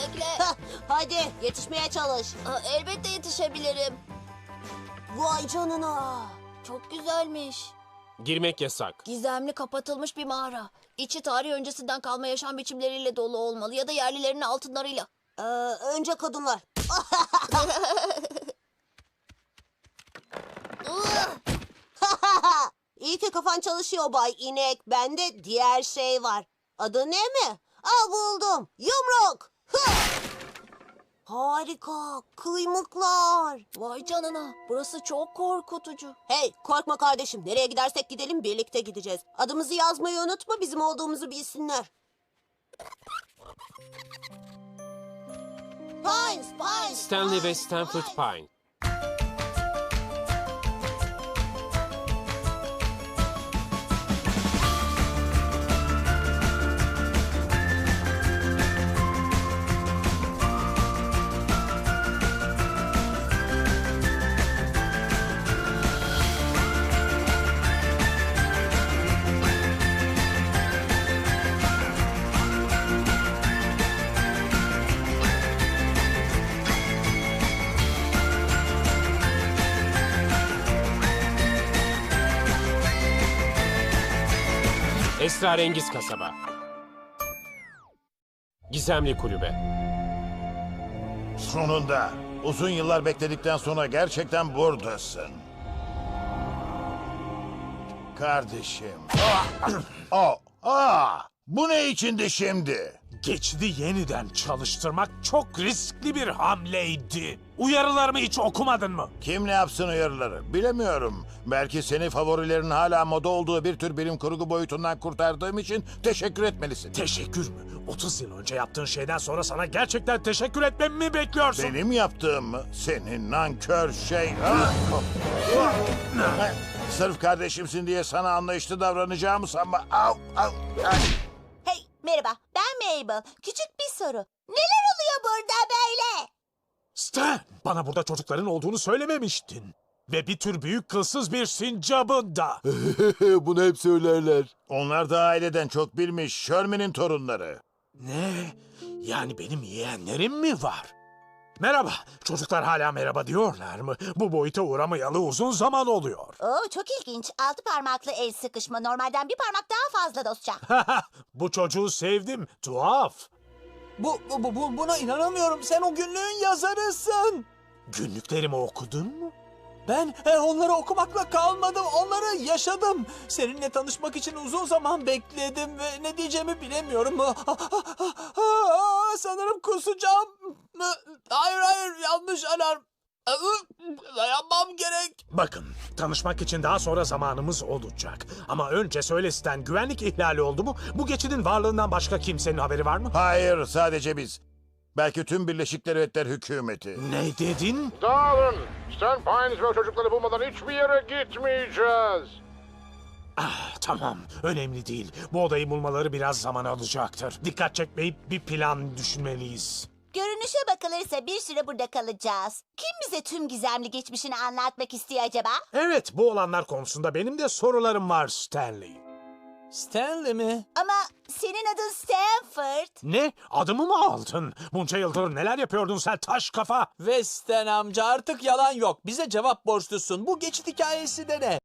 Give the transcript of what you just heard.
bekle. Hadi yetişmeye çalış. Aa, elbette yetişebilirim. Vay canına. Çok güzelmiş. Girmek yasak. Gizemli kapatılmış bir mağara. İçi tarih öncesinden kalma yaşam biçimleriyle dolu olmalı ya da yerlilerin altınlarıyla. Ee, önce kadınlar. İyi ki kafan çalışıyor Bay İnek. Bende diğer şey var. Adı ne mi? Aa buldum. Yumruk. Harika. Kıymıklar. Vay canına. Burası çok korkutucu. Hey korkma kardeşim. Nereye gidersek gidelim birlikte gideceğiz. Adımızı yazmayı unutma bizim olduğumuzu bilsinler. Pines, Pines. Stanley ve Stanford Pine. Esrarengiz kasaba. Gizemli kulübe. Sonunda. Uzun yıllar bekledikten sonra gerçekten buradasın. Kardeşim. Aa, aa, bu ne içindi şimdi? Geçidi yeniden çalıştırmak çok riskli bir hamleydi. Uyarılarımı hiç okumadın mı? Kim ne yapsın uyarıları? Bilemiyorum. Belki seni favorilerin hala moda olduğu bir tür bilim kurgu boyutundan kurtardığım için teşekkür etmelisin. Teşekkür mü? 30 yıl önce yaptığın şeyden sonra sana gerçekten teşekkür etmemi mi bekliyorsun? Benim yaptığım mı? Senin nankör şey. Ah! Sırf kardeşimsin diye sana anlayışlı davranacağımı sanma. Au, au, ay. Merhaba ben Mabel. Küçük bir soru. Neler oluyor burada böyle? Stan, bana burada çocukların olduğunu söylememiştin. Ve bir tür büyük kılsız bir sincabın da. Bunu hep söylerler. Onlar da aileden çok bilmiş. Sherman'in torunları. ne? Yani benim yeğenlerim mi var? Merhaba, çocuklar hala merhaba diyorlar mı? Bu boyuta uğramayalı uzun zaman oluyor. Oo çok ilginç. Altı parmaklı el sıkışma. Normalden bir parmak daha fazla dostça. Bu çocuğu sevdim, tuhaf. Bu, bu, bu- buna inanamıyorum. Sen o günlüğün yazarısın. Günlüklerimi okudun mu? Ben e, onları okumakla kalmadım. Onları yaşadım. Seninle tanışmak için uzun zaman bekledim ve ne diyeceğimi bilemiyorum. Sanırım kusacağım. Hayır hayır yanlış alarm. Dayanmam gerek. Bakın, tanışmak için daha sonra zamanımız olacak. Ama önce söyle Stan, güvenlik ihlali oldu mu? Bu geçidin varlığından başka kimsenin haberi var mı? Hayır, sadece biz. Belki tüm Birleşik Devletler hükümeti. Ne dedin? Dağılın. Stan Pines ve çocukları bulmadan hiçbir yere gitmeyeceğiz. Ah, tamam, önemli değil. Bu odayı bulmaları biraz zaman alacaktır. Dikkat çekmeyip bir plan düşünmeliyiz. Görünüşe bakılırsa bir süre burada kalacağız. Kim bize tüm gizemli geçmişini anlatmak istiyor acaba? Evet, bu olanlar konusunda benim de sorularım var Stanley. Stanley mi? Ama senin adın Stanford. Ne? Adımı mı aldın? Bunca yıldır neler yapıyordun sen taş kafa? Ve Stan amca artık yalan yok. Bize cevap borçlusun. Bu geçit hikayesi de ne?